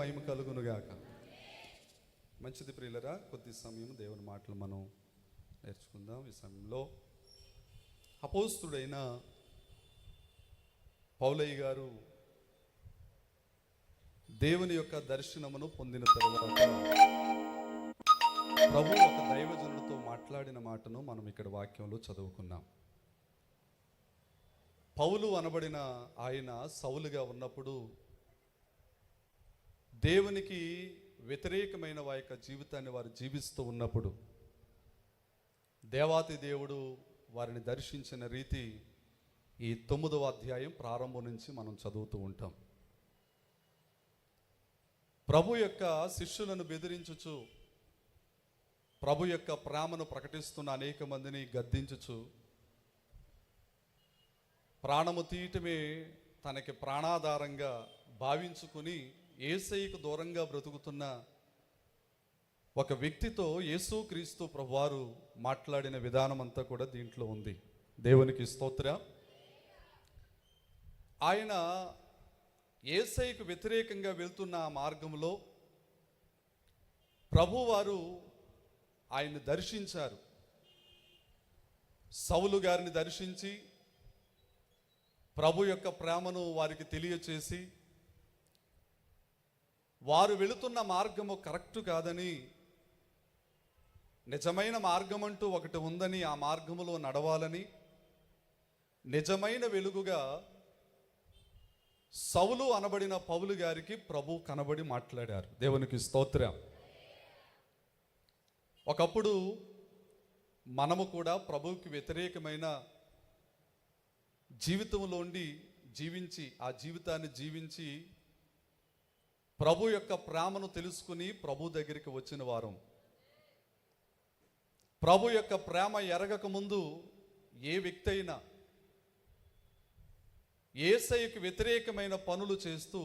మహిమ కలుగునుగాక. మంచిది ప్రియులరా కొద్ది సమయం దేవుని మాటలు మనం నేర్చుకుందాం. ఈ సమయంలో అపోస్తుడైన పౌలయ్య గారు దేవుని యొక్క దర్శనమును పొందిన తర్వాత ప్రభు ఒక దైవజనుడితో మాట్లాడిన మాటను మనం ఇక్కడ వాక్యంలో చదువుకున్నాం. పౌలు అనబడిన ఆయన సౌలుగా ఉన్నప్పుడు దేవునికి వ్యతిరేకమైన వారి యొక్క జీవితాన్ని వారు జీవిస్తూ ఉన్నప్పుడు దేవాతి దేవుడు వారిని దర్శించిన రీతి ఈ తొమ్మిదవ అధ్యాయం ప్రారంభం నుంచి మనం చదువుతూ ఉంటాం. ప్రభు యొక్క శిష్యులను బెదిరించుచు ప్రభు యొక్క ప్రేమను ప్రకటిస్తున్న అనేక మందిని గద్దించుచు ప్రాణము తీయటమే తనకి ప్రాణాధారంగా భావించుకుని ఏసైకు దూరంగా బ్రతుకుతున్న ఒక వ్యక్తితో యేసుక్రీస్తు ప్రభువారు మాట్లాడిన విధానం అంతా కూడా దీంట్లో ఉంది. దేవునికి స్తోత్ర. ఆయన ఏసైకు వ్యతిరేకంగా వెళ్తున్న ఆ మార్గంలో ప్రభువారు ఆయన్ని దర్శించారు. సౌలు గారిని దర్శించి ప్రభు యొక్క ప్రేమను వారికి తెలియచేసి వారు వెళుతున్న మార్గము కరెక్ట్ కాదని నిజమైన మార్గం అంటూ ఒకటి ఉందని ఆ మార్గములో నడవాలని నిజమైన వెలుగుగా సౌలు అనబడిన పౌలు గారికి ప్రభు కనబడి మాట్లాడారు. దేవునికి స్తోత్రం. ఒకప్పుడు మనము కూడా ప్రభువుకి వ్యతిరేకమైన జీవితంలోండి జీవించి ఆ జీవితాన్ని జీవించి ప్రభు యొక్క ప్రేమను తెలుసుకుని ప్రభు దగ్గరికి వచ్చిన వారం. ప్రభు యొక్క ప్రేమ ఎరగక ముందు ఏ వ్యక్తి అయినా ఏసైకి వ్యతిరేకమైన పనులు చేస్తూ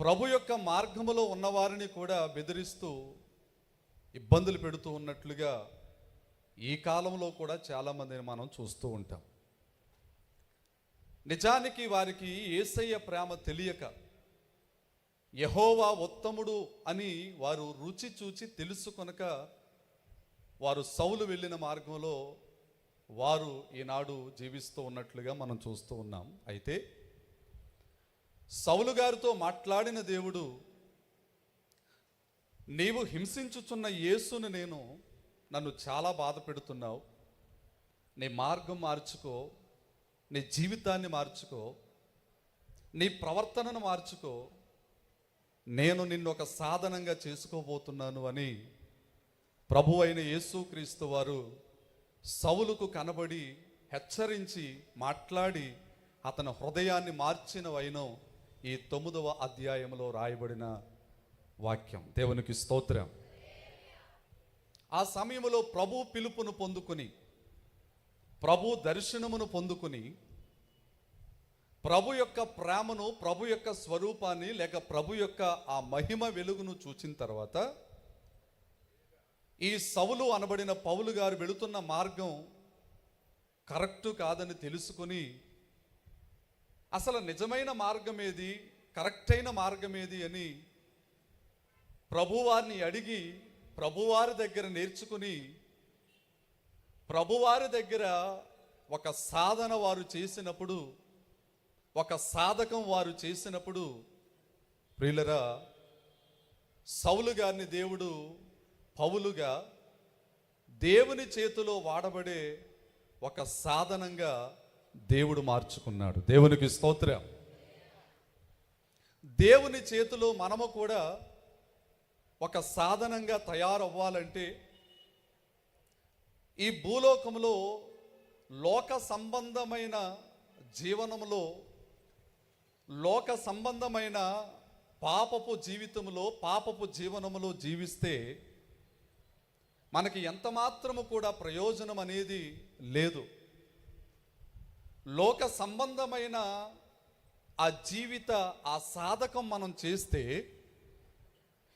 ప్రభు యొక్క మార్గములో ఉన్నవారిని కూడా బెదిరిస్తూ ఇబ్బందులు పెడుతూ ఉన్నట్లుగా ఈ కాలంలో కూడా చాలామందిని మనం చూస్తూ ఉంటాం. నిజానికి వారికి ఏసయ్య ప్రేమ తెలియక యహోవా ఉత్తముడు అని వారు రుచి చూచి తెలుసుకొనక వారు సౌలు వెళ్ళిన మార్గంలో వారు ఈనాడు జీవిస్తూ ఉన్నట్లుగా మనం చూస్తూ ఉన్నాం. అయితే సౌలు గారితో మాట్లాడిన దేవుడు నీవు హింసించుచున్న యేసును నేను నన్ను చాలా బాధ పెడుతున్నావు. నీ మార్గం మార్చుకో నీ జీవితాన్ని మార్చుకో నీ ప్రవర్తనను మార్చుకో నేను నిన్ను ఒక సాధనంగా చేసుకోబోతున్నాను అని ప్రభు అయిన యేసుక్రీస్తు వారు సౌలుకు కనబడి హెచ్చరించి మాట్లాడి అతని హృదయాన్ని మార్చిన వైనం ఈ తొమ్మిదవ అధ్యాయంలో రాయబడిన వాక్యం. దేవునికి స్తోత్రం. ఆ సమయంలో ప్రభు పిలుపును పొందుకుని ప్రభు దర్శనమును పొందుకుని ప్రభు యొక్క ప్రేమను ప్రభు యొక్క స్వరూపాన్ని లేక ప్రభు యొక్క ఆ మహిమ వెలుగును చూచిన తర్వాత ఈ సవులు అనబడిన పౌలు గారు వెళుతున్న మార్గం కరెక్ట్ కాదని తెలుసుకుని అసలు నిజమైన మార్గం ఏది కరెక్ట్ అయిన మార్గం ఏది అని ప్రభువారిని అడిగి ప్రభువారి దగ్గర నేర్చుకుని ప్రభువారి దగ్గర ఒక సాధన వారు చేసినప్పుడు ఒక సాధకం వారు చేసినప్పుడు ప్రియులరా సౌలు గారిని దేవుడు పౌలుగా దేవుని చేతిలో వాడబడే ఒక సాధనంగా దేవుడు మార్చుకున్నాడు. దేవునికి స్తోత్రం. దేవుని చేతిలో మనము కూడా ఒక సాధనంగా తయారవ్వాలంటే ఈ భూలోకంలో లోక సంబంధమైన జీవనంలో లోక సంబంధమైన పాపపు జీవితంలో పాపపు జీవనములో జీవిస్తే మనకి ఎంత మాత్రము కూడా ప్రయోజనం అనేది లేదు. లోక సంబంధమైన ఆ జీవిత ఆ సాధకం మనం చేస్తే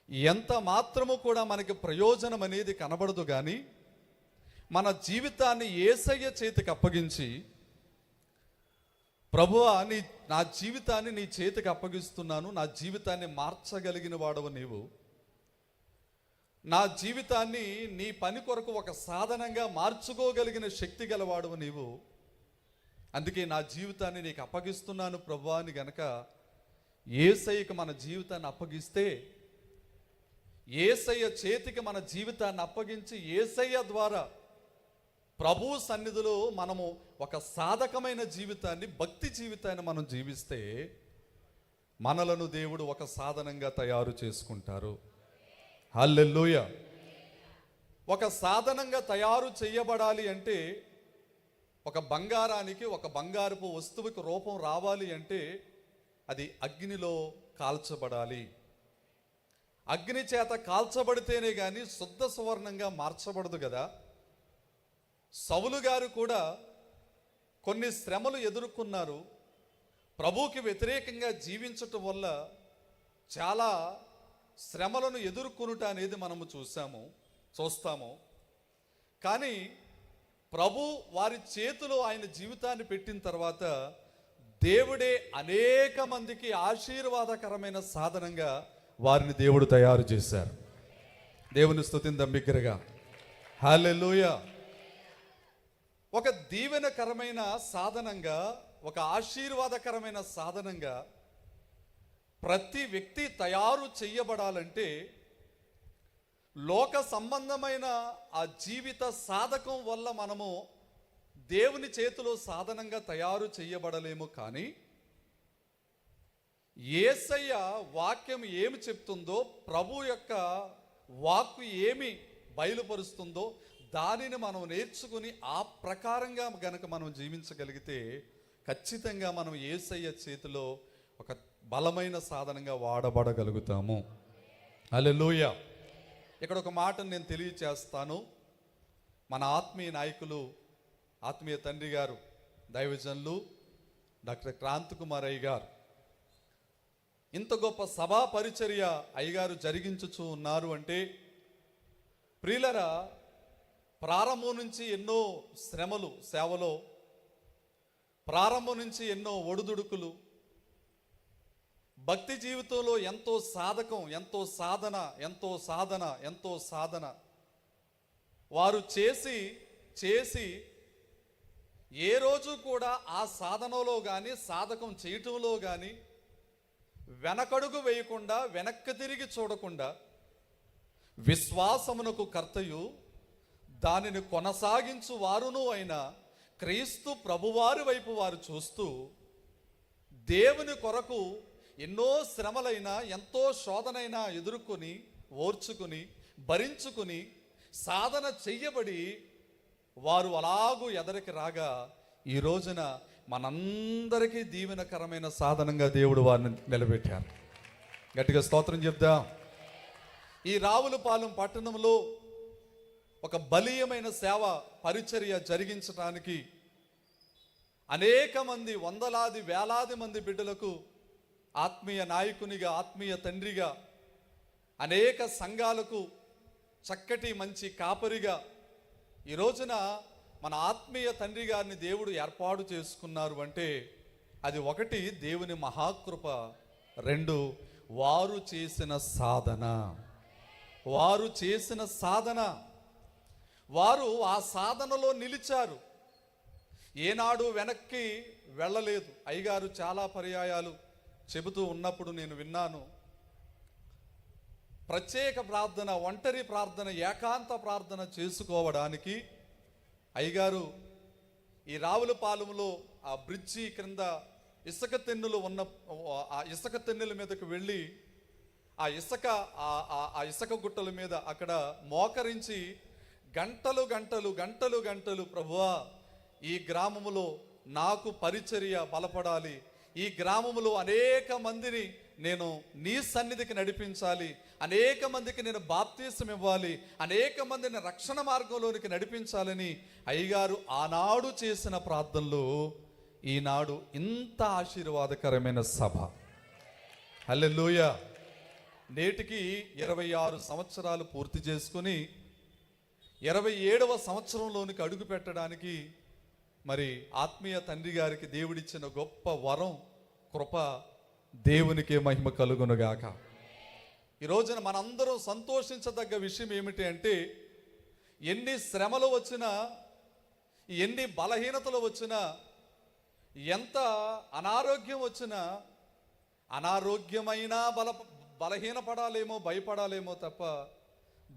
ఎంత మాత్రము కూడా మనకి ప్రయోజనం అనేది కనబడదు కానీ మన జీవితాన్ని ఏసయ్య చేతికి అప్పగించి ప్రభువా నీ నా జీవితాన్ని నీ చేతికి అప్పగిస్తున్నాను నా జీవితాన్ని మార్చగలిగిన వాడవు నీవు. నా జీవితాన్ని నీ పని కొరకు ఒక సాధనంగా మార్చుకోగలిగిన శక్తి గలవాడవు నీవు. అందుకే నా జీవితాన్ని నీకు అప్పగిస్తున్నాను ప్రభువా అని గనక ఏసయ్యకి మన జీవితాన్ని అప్పగిస్తే ఏసయ్య చేతికి మన జీవితాన్ని అప్పగించి ఏసయ్య ద్వారా ప్రభు సన్నిధిలో మనము ఒక సాధకమైన జీవితాన్ని భక్తి జీవితాన్ని మనం జీవిస్తే మనలను దేవుడు ఒక సాధనంగా తయారు చేసుకుంటారు. హల్లెలూయ. ఒక సాధనంగా తయారు చేయబడాలి అంటే ఒక బంగారానికి ఒక బంగారపు వస్తువుకి రూపం రావాలి అంటే అది అగ్నిలో కాల్చబడాలి. అగ్ని చేత కాల్చబడితేనే కానీ శుద్ధ సువర్ణంగా మార్చబడదు కదా. సవులు గారు కూడా కొన్ని శ్రమలు ఎదుర్కొన్నారు. ప్రభువుకి వ్యతిరేకంగా జీవించటం వల్ల చాలా శ్రమలను ఎదుర్కొనుట అనేది మనము చూసాము చూస్తాము. కానీ ప్రభు వారి చేతిలో ఆయన జీవితాన్ని పెట్టిన తర్వాత దేవుడే అనేక మందికి ఆశీర్వాదకరమైన సాధనంగా వారిని దేవుడు తయారు చేశారు. దేవుని స్తుతిందం బిగ్గరగా హల్లెలూయా. ఒక దీవెనకరమైన సాధనంగా ఒక ఆశీర్వాదకరమైన సాధనంగా ప్రతి వ్యక్తి తయారు చేయబడాలంటే లోక సంబంధమైన ఆ జీవిత సాధకం వల్ల మనము దేవుని చేతిలో సాధనంగా తయారు చేయబడలేము కానీ ఏసయ్య వాక్యం ఏమి చెప్తుందో ప్రభు యొక్క వాక్కు ఏమి బయలుపరుస్తుందో దానిని మనం నేర్చుకుని ఆ ప్రకారంగా గనక మనం జీవించగలిగితే ఖచ్చితంగా మనం ఏసయ్య చేతిలో ఒక బలమైన సాధనంగా వాడబడగలుగుతాము. అల్లెలూయ ఇక్కడ ఒక మాటను నేను తెలియచేస్తాను. మన ఆత్మీయ నాయకులు ఆత్మీయ తండ్రి గారు దైవజనులు డాక్టర్ క్రాంత్ కుమార్ అయ్య గారు ఇంత గొప్ప సభా పరిచర్య అయ్యగారు జరిగించుచూ ఉన్నారు అంటే ప్రియులరా ప్రారంభం నుంచి ఎన్నో శ్రమలు సేవలో ప్రారంభం నుంచి ఎన్నో ఒడుదుడుకులు భక్తి జీవితంలో ఎంతో సాధకం ఎంతో సాధన ఎంతో సాధన ఎంతో సాధన. వారు చేసి చేసి ఏ రోజు కూడా ఆ సాధనలో కానీ సాధకం చేయటంలో కానీ వెనకడుగు వేయకుండా వెనక్కి తిరిగి చూడకుండా విశ్వాసమునకు కర్తయు దానిని కొనసాగించు వారును అయిన క్రీస్తు ప్రభువారి వైపు వారు చూస్తూ దేవుని కొరకు ఎన్నో శ్రమలైనా ఎంతో శోధనైనా ఎదుర్కొని ఓర్చుకుని భరించుకుని సాధన చెయ్యబడి వారు అలాగూ ఎదరికి రాగా ఈ రోజున మనందరికీ దీవెనకరమైన సాధనంగా దేవుడు వారిని నిలబెట్టారు. గట్టిగా స్తోత్రం చెప్దాం. ఈ రావులపాలెం పట్టణంలో ఒక బలీయమైన సేవ పరిచర్య జరిగించడానికి అనేక మంది వందలాది వేలాది మంది బిడ్డలకు ఆత్మీయ నాయకునిగా ఆత్మీయ తండ్రిగా అనేక సంఘాలకు చక్కటి మంచి కాపరిగా ఈ రోజున మన ఆత్మీయ తండ్రి గారిని దేవుడు ఏర్పాటు చేసుకున్నారు అంటే అది ఒకటి దేవుని మహాకృప రెండు వారు చేసిన సాధన. వారు చేసిన సాధన. వారు ఆ సాధనలో నిలిచారు. ఏనాడు వెనక్కి వెళ్ళలేదు. అయ్యగారు చాలా పర్యాయాలు చెబుతూ ఉన్నప్పుడు నేను విన్నాను. ప్రత్యేక ప్రార్థన ఒంటరి ప్రార్థన ఏకాంత ప్రార్థన చేసుకోవడానికి అయ్యగారు ఈ రావులపాలెంలో ఆ బ్రిడ్జి క్రింద ఇసుక తెన్నులు ఉన్న ఆ ఇసుక తెన్నుల మీదకు వెళ్ళి ఆ ఇసుక ఆ- ఆ ఇసుక గుట్టల మీద అక్కడ మోకరించి గంటలు గంటలు గంటలు గంటలు ప్రభువా ఈ గ్రామములో నాకు పరిచర్య బలపడాలి. ఈ గ్రామములో అనేక మందిని నేను నీ సన్నిధికి నడిపించాలి. అనేక మందికి నేను బాప్తీసం ఇవ్వాలి. అనేక మందిని రక్షణ మార్గంలోనికి నడిపించాలని అయ్యగారు ఆనాడు చేసిన ప్రార్థనలు ఈనాడు ఇంత ఆశీర్వాదకరమైన సభ. హల్లెలూయా. నేటికి ఇరవై ఆరు సంవత్సరాలు పూర్తి చేసుకుని ఇరవై ఏడవ సంవత్సరంలోనికి అడుగు పెట్టడానికి మరి ఆత్మీయ తండ్రి గారికి దేవుడిచ్చిన గొప్ప వరం కృప దేవునికే మహిమ కలుగునుగాక. ఈ రోజున మనందరం సంతోషించదగ్గ విషయం ఏమిటి అంటే ఎన్ని శ్రమలు వచ్చినా ఎన్ని బలహీనతలు వచ్చినా ఎంత అనారోగ్యం వచ్చినా అనారోగ్యమైనా బల బలహీనపడాలేమో భయపడాలేమో తప్ప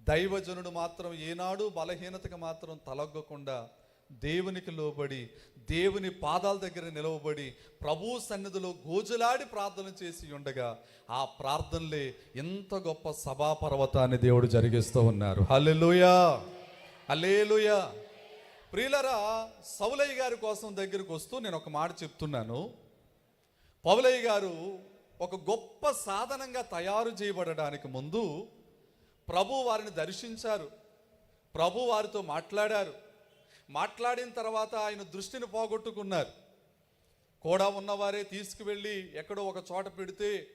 దైవజనుడు మాత్రం ఏనాడు బలహీనతకు మాత్రం తలగ్గకుండా దేవునికి లోబడి దేవుని పాదాల దగ్గర నిలవబడి ప్రభు సన్నిధిలో గోజులాడి ప్రార్థన చేసి ఉండగా ఆ ప్రార్థనలే ఎంత గొప్ప సభా పర్వతాన్ని దేవుడు జరిగిస్తూ ఉన్నారు. హల్లెలుయా! హల్లెలూయా! ప్రియులరా సౌలయ్య గారి కోసం దగ్గరికి వస్తూ నేను ఒక మాట చెప్తున్నాను. పౌలయ్య గారు ఒక గొప్ప సాధనంగా తయారు చేయబడడానికి ముందు ప్రభు వారిని దర్శించారు. ప్రభు వారితో మాట్లాడారు. మాట్లాడిన తర్వాత ఆయన దృష్టిని పోగొట్టుకున్నారు. కూడా ఉన్నవారే తీసుకువెళ్ళి ఎక్కడో ఒక చోట పెడితే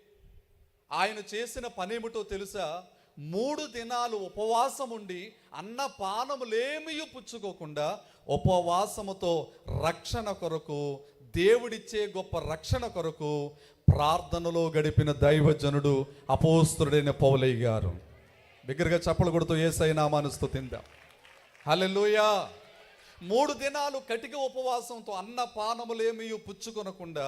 ఆయన చేసిన పనేమిటో తెలుసా? మూడు దినాలు ఉపవాసం ఉండి అన్న పానములేమీ పుచ్చుకోకుండా ఉపవాసముతో రక్షణ కొరకు దేవుడిచ్చే గొప్ప రక్షణ కొరకు ప్రార్థనలో గడిపిన దైవజనుడు అపోస్తుడైన పౌలయ్య గారు. బిగ్గరగా చప్పలు కొడుతూ ఏసై నామాను స్థుతిందాం హలెలుయా మూడు దినాలు కటిక ఉపవాసంతో అన్న పానములేమీ పుచ్చుకొనకుండా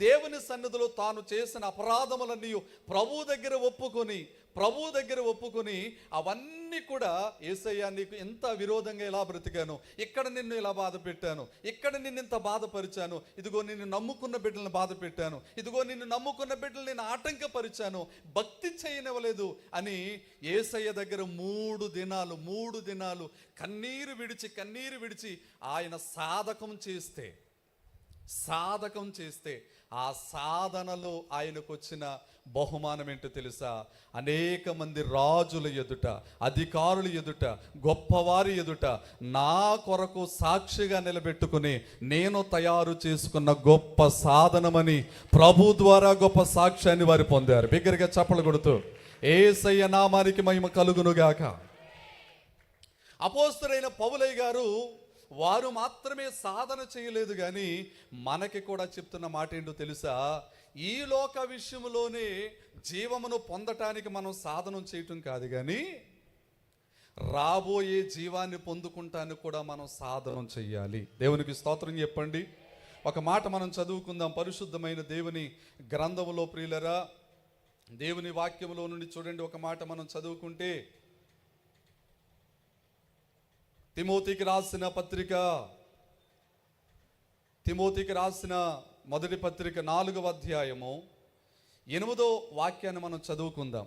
దేవుని సన్నిధిలో తాను చేసిన అపరాధములన్నీ ప్రభు దగ్గర ఒప్పుకొని ప్రభు దగ్గర ఒప్పుకొని అవన్నీ కూడా ఏసయ్యా నీకు ఎంత విరోధంగా ఎలా బ్రతికాను ఇక్కడ నిన్ను ఇలా బాధ పెట్టాను ఇక్కడ నిన్ను ఇంత బాధపరిచాను ఇదిగో నిన్ను నమ్ముకున్న బిడ్డలను బాధ పెట్టాను ఇదిగో నిన్ను నమ్ముకున్న బిడ్డలు నేను ఆటంకపరిచాను భక్తి చేయనివ్వలేదు అని ఏసయ్య దగ్గర మూడు దినాలు మూడు దినాలు కన్నీరు విడిచి కన్నీరు విడిచి ఆయన సాధకం చేస్తే సాధకం చేస్తే ఆ సాధనలో ఆయనకు వచ్చిన బహుమానం ఏంటో తెలుసా? అనేక మంది రాజుల ఎదుట అధికారుల ఎదుట గొప్పవారి ఎదుట నా కొరకు సాక్షిగా నిలబెట్టుకుని నేను తయారు చేసుకున్న గొప్ప సాధనమని ప్రభు ద్వారా గొప్ప సాక్ష్యాన్ని వారు పొందారు. బిగ్గరగా చప్పలు కొడుతూ ఏసయ్య నామానికి మహిమ కలుగునుగాక. అపోస్తుడైన పౌలయ్య గారు వారు మాత్రమే సాధన చేయలేదు కానీ మనకి కూడా చెప్తున్న మాట ఏంటో తెలుసా? ఈ లోక విషయంలోనే జీవమును పొందటానికి మనం సాధనం చేయటం కాదు కానీ రాబోయే జీవాన్ని పొందుకుంటానికి కూడా మనం సాధనం చెయ్యాలి. దేవునికి స్తోత్రం చెప్పండి. ఒక మాట మనం చదువుకుందాం. పరిశుద్ధమైన దేవుని గ్రంథములో ప్రియులరా దేవుని వాక్యములో నుండి చూడండి. ఒక మాట మనం చదువుకుంటే తిమోతికి రాసిన పత్రిక. తిమోతికి రాసిన మొదటి పత్రిక నాలుగవ అధ్యాయము. ఎనిమిదో వాక్యాన్ని మనం చదువుకుందాం.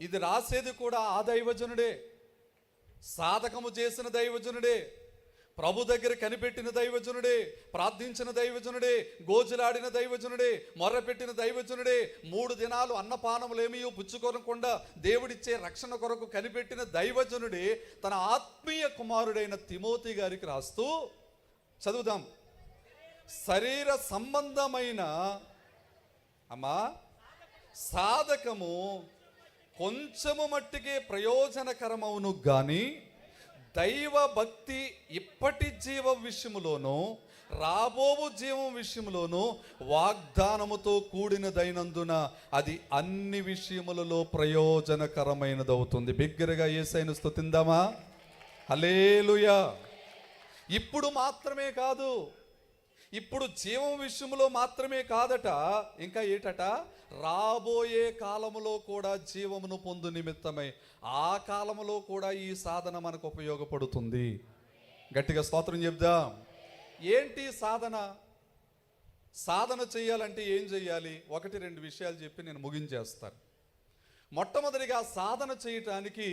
ఇది రాసేది కూడా ఆ దైవజనుడే. సాధకము చేసిన దైవజనుడే. ప్రభు దగ్గర కనిపెట్టిన దైవజనుడే ప్రార్థించిన దైవజనుడే గోజులాడిన దైవజనుడే మొర్రపెట్టిన దైవజనుడే మూడు దినాలు అన్నపానములేమియో పుచ్చుకోనకుండా దేవుడిచ్చే రక్షణ కొరకు కనిపెట్టిన దైవజనుడే తన ఆత్మీయ కుమారుడైన తిమోతి గారికి రాస్తూ చదువుదాం. శరీర సంబంధమైన అమ్మా సాధకము కొంచెము మట్టికే ప్రయోజనకరమవును కానీ దైవ భక్తి ఇప్పటి జీవ విషయంలోనూ రాబోవు జీవం విషయంలోనూ వాగ్దానముతో కూడినదైనందున అది అన్ని విషయములలో ప్రయోజనకరమైనదవుతుంది. బిగ్గరగా ఏసైన స్థుతిందామా హలేలుయా ఇప్పుడు మాత్రమే కాదు ఇప్పుడు జీవం విషయంలో మాత్రమే కాదట ఇంకా ఏటట? రాబోయే కాలములో కూడా జీవమును పొందు నిమిత్తమై ఆ కాలములో కూడా ఈ సాధన మనకు ఉపయోగపడుతుంది. గట్టిగా స్తోత్రం చెప్దాం. ఏంటి సాధన? సాధన చేయాలంటే ఏం చేయాలి? ఒకటి రెండు విషయాలు చెప్పి నేను ముగించేస్తాను. మొట్టమొదటిగా సాధన చేయటానికి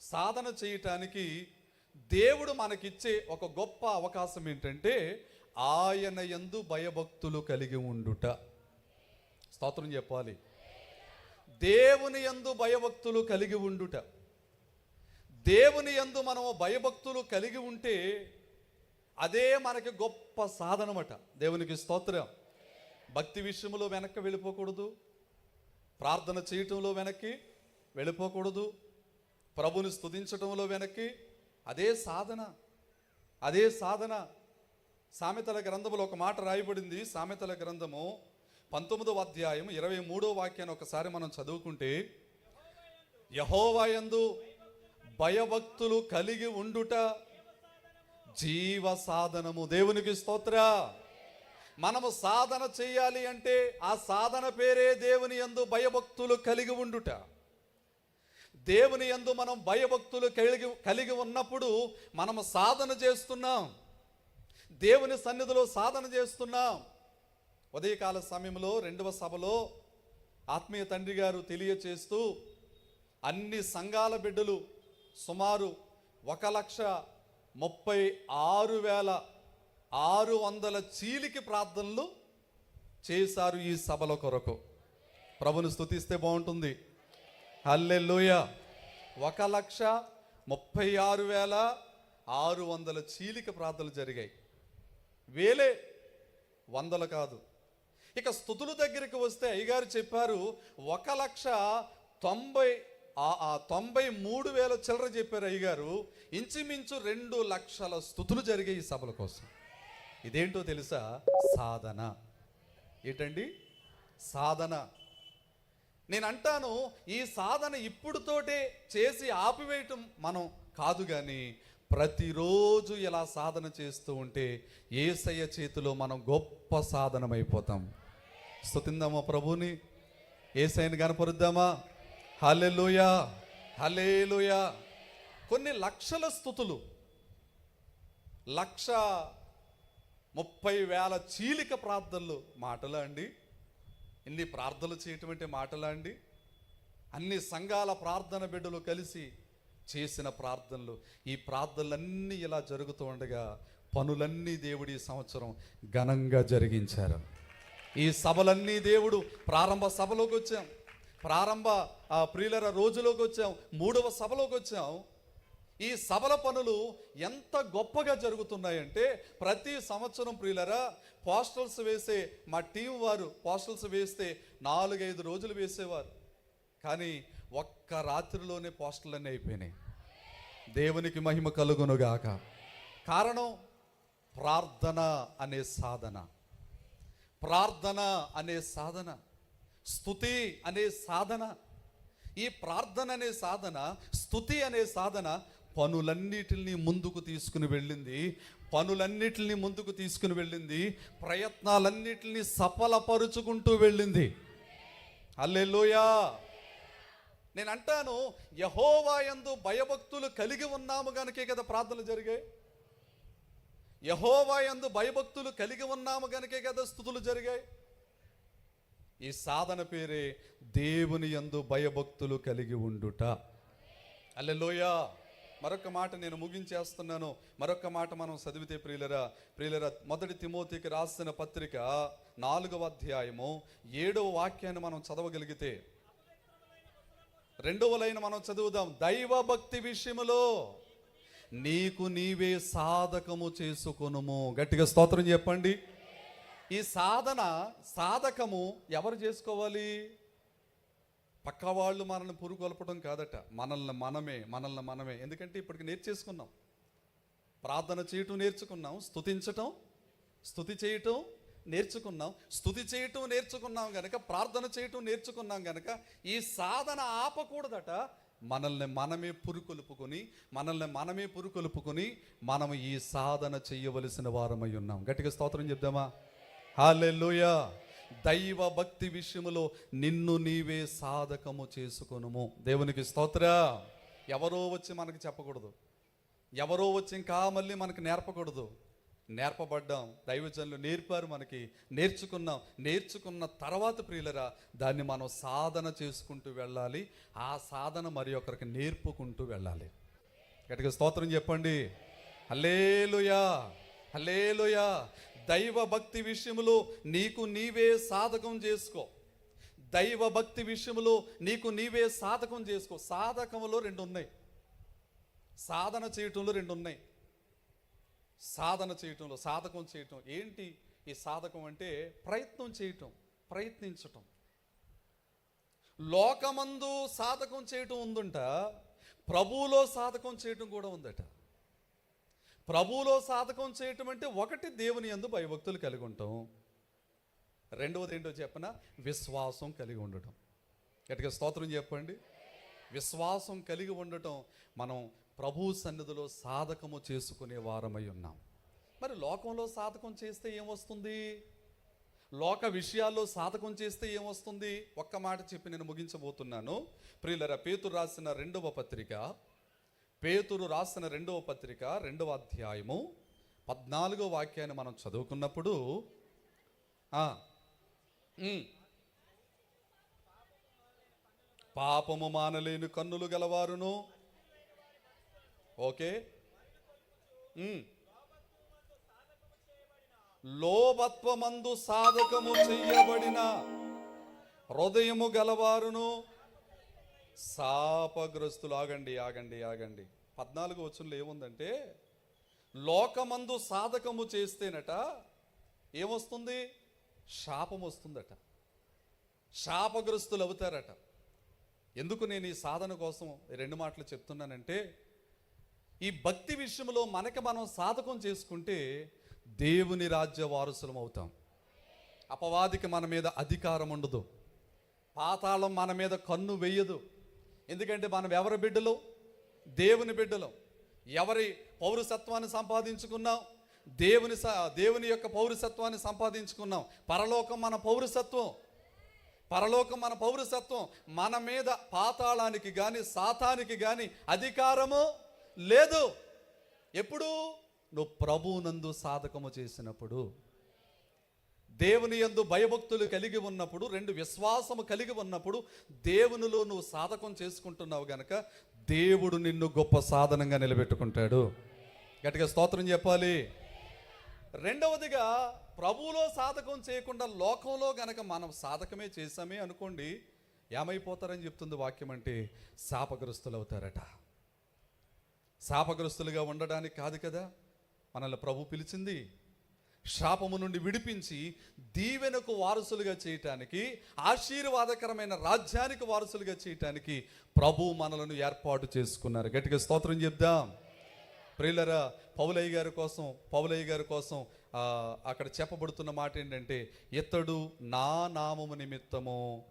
సాధన చేయటానికి దేవుడు మనకిచ్చే ఒక గొప్ప అవకాశం ఏంటంటే ఆయన యందు భయభక్తులు కలిగి ఉండుట. స్తోత్రం చెప్పాలి. దేవుని యందు భయభక్తులు కలిగి ఉండుట. దేవుని యందు మనము భయభక్తులు కలిగి ఉంటే అదే మనకి గొప్ప సాధనమట. దేవునికి స్తోత్రం. భక్తి విషయంలో వెనక్కి వెళ్ళిపోకూడదు. ప్రార్థన చేయటంలో వెనక్కి వెళ్ళిపోకూడదు. ప్రభుని స్తుతించటంలో వెనక్కి అదే సాధన. అదే సాధన. సామెతల గ్రంథములో ఒక మాట రాయబడింది. సామెతల గ్రంథము పంతొమ్మిదవ అధ్యాయం ఇరవై మూడో వాక్యాన్ని ఒకసారి మనం చదువుకుంటే యహోవాయందు భయభక్తులు కలిగి ఉండుట జీవ సాధనము దేవునికి స్తోత్ర. మనము సాధన చేయాలి అంటే ఆ సాధన పేరే దేవుని యందు భయభక్తులు కలిగి ఉండుట. దేవుని యందు మనం భయభక్తులు కలిగి కలిగి ఉన్నప్పుడు మనము సాధన చేస్తున్నాం. దేవుని సన్నిధిలో సాధన చేస్తున్నాం. ఉదయకాల సమయంలో రెండవ సభలో ఆత్మీయ తండ్రి గారు తెలియచేస్తూ అన్ని సంఘాల బిడ్డలు సుమారు ఒక లక్ష ముప్పై ఆరు వేల ఆరు వందల చీలికి ప్రార్థనలు చేశారు ఈ సభల కొరకు. ప్రభుని స్తుతిస్తే బాగుంటుంది. హల్లెలూయ. ఒక లక్ష ముప్పై ఆరు వేల ఆరు వందల చీలిక ప్రార్థనలు జరిగాయి. వేలే వందలు కాదు. ఇక స్థుతుల దగ్గరికి వస్తే అయ్యగారు చెప్పారు ఒక లక్ష తొంభై ఆ- తొంభై మూడు వేల చిల్లర చెప్పారు అయ్యగారు. ఇంచుమించు రెండు లక్షల స్థుతులు జరిగాయి ఈ సభల కోసం. ఇదేంటో తెలుసా? సాధన. ఏంటండి? సాధన. నేను అంటాను ఈ సాధన ఇప్పుడుతోటే చేసి ఆపివేయటం మనం కాదు కానీ ప్రతిరోజు ఇలా సాధన చేస్తూ ఉంటే ఏసయ్య చేతిలో మనం గొప్ప సాధనమైపోతాం. స్థుతిందామా ప్రభుని ఏసైని కనపరుద్దామా? హలెలుయా హలేలుయా కొన్ని లక్షల స్థుతులు లక్ష ముప్పై వేల చీలిక ప్రార్థనలు మాటలా అండి? ఇన్ని ప్రార్థనలు చేయటం అంటే మాటలా అండి? అన్ని సంఘాల ప్రార్థన బిడ్డలు కలిసి చేసిన ప్రార్థనలు ఈ ప్రార్థనలన్నీ ఇలా జరుగుతూ ఉండగా పనులన్నీ దేవుడు ఈ సంవత్సరం ఘనంగా జరిగించారు. ఈ సభలన్నీ దేవుడు ప్రారంభ సభలోకి వచ్చాం. ప్రారంభ ప్రియులర రోజులోకి వచ్చాం. మూడవ సభలోకి వచ్చాం. ఈ సభల పనులు ఎంత గొప్పగా జరుగుతున్నాయంటే ప్రతి సంవత్సరం ప్రియులరా పోస్టల్స్ వేసే మా టీం వారు పోస్టల్స్ వేస్తే నాలుగైదు రోజులు వేసేవారు. కానీ ఒక్క రాత్రిలోనే పోస్టర్లన్నీ అయిపోయినాయి. దేవునికి మహిమ కలుగునుగాక. కారణం ప్రార్థన అనే సాధన. ప్రార్థన అనే సాధన. స్థుతి అనే సాధన. ఈ ప్రార్థన అనే సాధన స్థుతి అనే సాధన పనులన్నిటిని ముందుకు తీసుకుని వెళ్ళింది. పనులన్నిటిని ముందుకు తీసుకుని వెళ్ళింది. ప్రయత్నాలన్నిటిని సఫలపరుచుకుంటూ వెళ్ళింది. అల్లెలోయా నేను అంటాను యహోవాయందు భయభక్తులు కలిగి ఉన్నాము గనుకే కదా ప్రార్థనలు జరిగాయి. యహోవాయందు భయభక్తులు కలిగి ఉన్నాము గనుకే కదా స్థుతులు జరిగాయి. ఈ సాధన పేరే దేవుని యందు భయభక్తులు కలిగి ఉండుట. అల్లెలోయ మరొక మాట నేను ముగించేస్తున్నాను. మరొక మాట మనం చదివితే ప్రియులరా ప్రియులరా మొదటి తిమోతికి రాసిన పత్రిక నాలుగవ అధ్యాయము ఏడవ వాక్యాన్ని మనం చదవగలిగితే రెండవ లైన్ మనం చదువుదాం. దైవ భక్తి విషయములో నీకు నీవే సాధకము చేసుకొనుము. గట్టిగా స్తోత్రం చెప్పండి. ఈ సాధన సాధకము ఎవరు చేసుకోవాలి? పక్క వాళ్ళు మనల్ని పురుగొల్పడం కాదట. మనల్ని మనమే మనల్ని మనమే. ఎందుకంటే ఇప్పటికి నేర్చేసుకున్నాం. ప్రార్థన చేయటం నేర్చుకున్నాం స్థుతించటం స్థుతి చేయటం నేర్చుకున్నాం స్థుతి చేయటం నేర్చుకున్నాం గనక ప్రార్థన చేయటం నేర్చుకున్నాం గనక ఈ సాధన ఆపకూడదట. మనల్ని మనమే పురుకొలుపుకొని మనల్ని మనమే పురుకొలుపుకొని మనం ఈ సాధన చేయవలసిన వారమై ఉన్నాం. గట్టిగా స్తోత్రం చెప్దామా? హాలెలుయా దైవ భక్తి విషయములో నిన్ను నీవే సాధకము చేసుకొనుము. దేవునికి స్తోత్ర. ఎవరో వచ్చి మనకి చెప్పకూడదు. ఎవరో వచ్చి ఇంకా మళ్ళీ మనకి నేర్పకూడదు. నేర్పబడ్డాం. దైవజనులు నేర్పారు మనకి. నేర్చుకున్నాం. నేర్చుకున్న తర్వాత ప్రియులరా దాన్ని మనం సాధన చేసుకుంటూ వెళ్ళాలి. ఆ సాధన మరి ఒకరికి నేర్పుకుంటూ వెళ్ళాలి. గట్టిగా స్తోత్రం చెప్పండి. హలేలుయా హలేలుయా దైవ భక్తి విషయములో నీకు నీవే సాధకం చేసుకో. దైవ భక్తి విషయములో నీకు నీవే సాధకం చేసుకో. సాధకములో రెండు ఉన్నాయి సాధన చేయటంలో రెండు ఉన్నాయి సాధన చేయటంలో సాధకం చేయటం. ఏంటి ఈ సాధకం అంటే ప్రయత్నం చేయటం ప్రయత్నించటం. లోకమందు సాధకం చేయటం ఉందంట ప్రభువులో సాధకం చేయటం కూడా ఉందట. ప్రభువులో సాధకం చేయటం అంటే ఒకటి దేవుని యందు భయభక్తులు కలిగి ఉంటాం రెండవది ఏంటో చెప్పిన? విశ్వాసం కలిగి ఉండటం. గట్టిగా స్తోత్రం చెప్పండి. విశ్వాసం కలిగి ఉండటం. మనం ప్రభు సన్నిధిలో సాధకము చేసుకునే వారమై ఉన్నాం. మరి లోకంలో సాధకం చేస్తే ఏమొస్తుంది? లోక విషయాల్లో సాధకం చేస్తే ఏమొస్తుంది? ఒక్క మాట చెప్పి నేను ముగించబోతున్నాను. ప్రియులరా పేతురు రాసిన రెండవ పత్రిక పేతురు రాసిన రెండవ పత్రిక రెండవ అధ్యాయము పద్నాలుగో వాక్యాన్ని మనం చదువుకున్నప్పుడు పాపము మానలేని కన్నులు గలవారును ఓకే. లోభత్వమందు సాధకము చెయ్యబడిన హృదయము గలవారును శాపగ్రస్తులు. ఆగండి ఆగండి ఆగండి. పద్నాలుగు వచ్చుల్లో ఏముందంటే లోకమందు సాధకము చేస్తేనట ఏమొస్తుంది? శాపం వస్తుందట శాపగ్రస్తులు అవుతారట. ఎందుకు నేను ఈ సాధన కోసం రెండు మాటలు చెప్తున్నానంటే ఈ భక్తి విషయంలో మనకి మనం సాధకం చేసుకుంటే దేవుని రాజ్య వారసులం అవుతాం. అపవాదికి మన మీద అధికారం ఉండదు. పాతాళం మన మీద కన్ను వెయ్యదు ఎందుకంటే మనం ఎవరి బిడ్డలు? దేవుని బిడ్డలు. ఎవరి పౌరసత్వాన్ని సంపాదించుకున్నాం? దేవుని దేవుని యొక్క పౌరసత్వాన్ని సంపాదించుకున్నాం. పరలోకం మన పౌరసత్వం. పరలోకం మన పౌరసత్వం. మన మీద పాతాళానికి కానీ సాతానికి కానీ అధికారము లేదు. ఎప్పుడు? నువ్వు ప్రభువునందు సాధకము చేసినప్పుడు. దేవుని యందు భయభక్తులు కలిగి ఉన్నప్పుడు రెండు విశ్వాసము కలిగి ఉన్నప్పుడు దేవునిలో నువ్వు సాధకం చేసుకుంటున్నావు గనక దేవుడు నిన్ను గొప్ప సాధనంగా నిలబెట్టుకుంటాడు. గట్టిగా స్తోత్రం చెప్పాలి. రెండవదిగా ప్రభువులో సాధకం చేయకుండా లోకంలో గనక మనం సాధకమే చేశామే అనుకోండి ఏమైపోతారని చెప్తుంది వాక్యం అంటే శాపగ్రస్తులు అవుతారట శాపగ్రస్తులుగా ఉండడానికి కాదు కదా? మనల్ని ప్రభు పిలిచింది. శాపము నుండి విడిపించి దీవెనకు వారసులుగా చేయటానికి ఆశీర్వాదకరమైన రాజ్యానికి వారసులుగా చేయటానికి ప్రభు మనలను ఏర్పాటు చేసుకున్నారు. గట్టిగా స్తోత్రం చెప్దాం. ప్రియులరా పౌలయ్య గారి కోసం పౌలయ్య గారి కోసం అక్కడ చెప్పబడుతున్న మాట ఏంటంటే ఇతడు నా నామము నిమిత్తము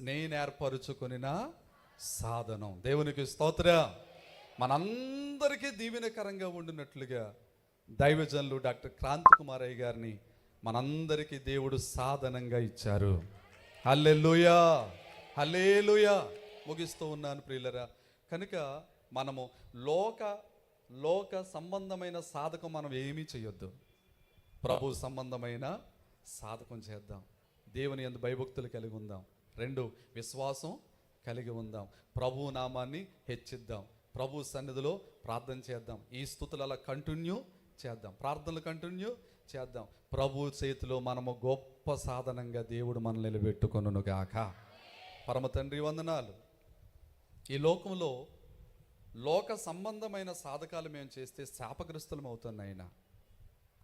నేను ఏర్పరుచుకొనిన సాధనం. దేవునికి స్తోత్ర. మనందరికీ దీవెనకరంగా ఉండినట్లుగా దైవజనులు డాక్టర్ క్రాంతి కుమారయ్య గారిని మనందరికీ దేవుడు సాధనంగా ఇచ్చారు. హల్లెలుయా! హల్లేలుయా! ముగిస్తూ ఉన్నాను ప్రియులరా. కనుక మనము లోక లోక సంబంధమైన సాధకం మనం ఏమీ చేయొద్దు. ప్రభు సంబంధమైన సాధకం చేద్దాం. దేవుని ఎందు భయభక్తులు కలిగి ఉందాం. రెండు విశ్వాసం కలిగి ఉందాం. ప్రభు నామాన్ని హెచ్చిద్దాం. ప్రభు సన్నిధిలో ప్రార్థన చేద్దాం. ఈ స్థుతులు అలా కంటిన్యూ చేద్దాం. ప్రార్థనలు కంటిన్యూ చేద్దాం. ప్రభు చేతిలో మనము గొప్ప సాధనంగా దేవుడు మనల్ని నిలబెట్టుకొనును గాక పరమ తండ్రి వందనాలు. ఈ లోకంలో లోక సంబంధమైన సాధకాలు మేము చేస్తే శాపగ్రస్తులం అవుతాం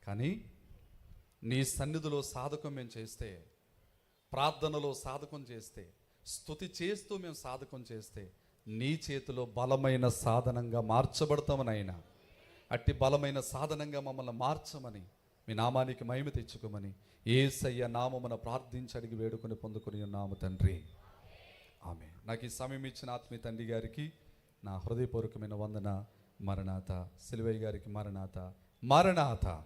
కానీ నీ సన్నిధిలో సాధకం మేము చేస్తే ప్రార్థనలో సాధకం చేస్తే స్థుతి చేస్తూ మేము సాధకం చేస్తే నీ చేతిలో బలమైన సాధనంగా మార్చబడతామనైనా అట్టి బలమైన సాధనంగా మమ్మల్ని మార్చమని మీ నామానికి మహిమ తెచ్చుకోమని ఏసయ్య నామమున ప్రార్థించి అడిగి వేడుకొని పొందుకుని ఉన్నాము తండ్రి. ఆమె నాకు ఈ సమయం ఇచ్చిన ఆత్మీయ తండ్రి గారికి నా హృదయపూర్వకమైన వందన మరణాత సిలువయ్య గారికి మరణాత మరణాత.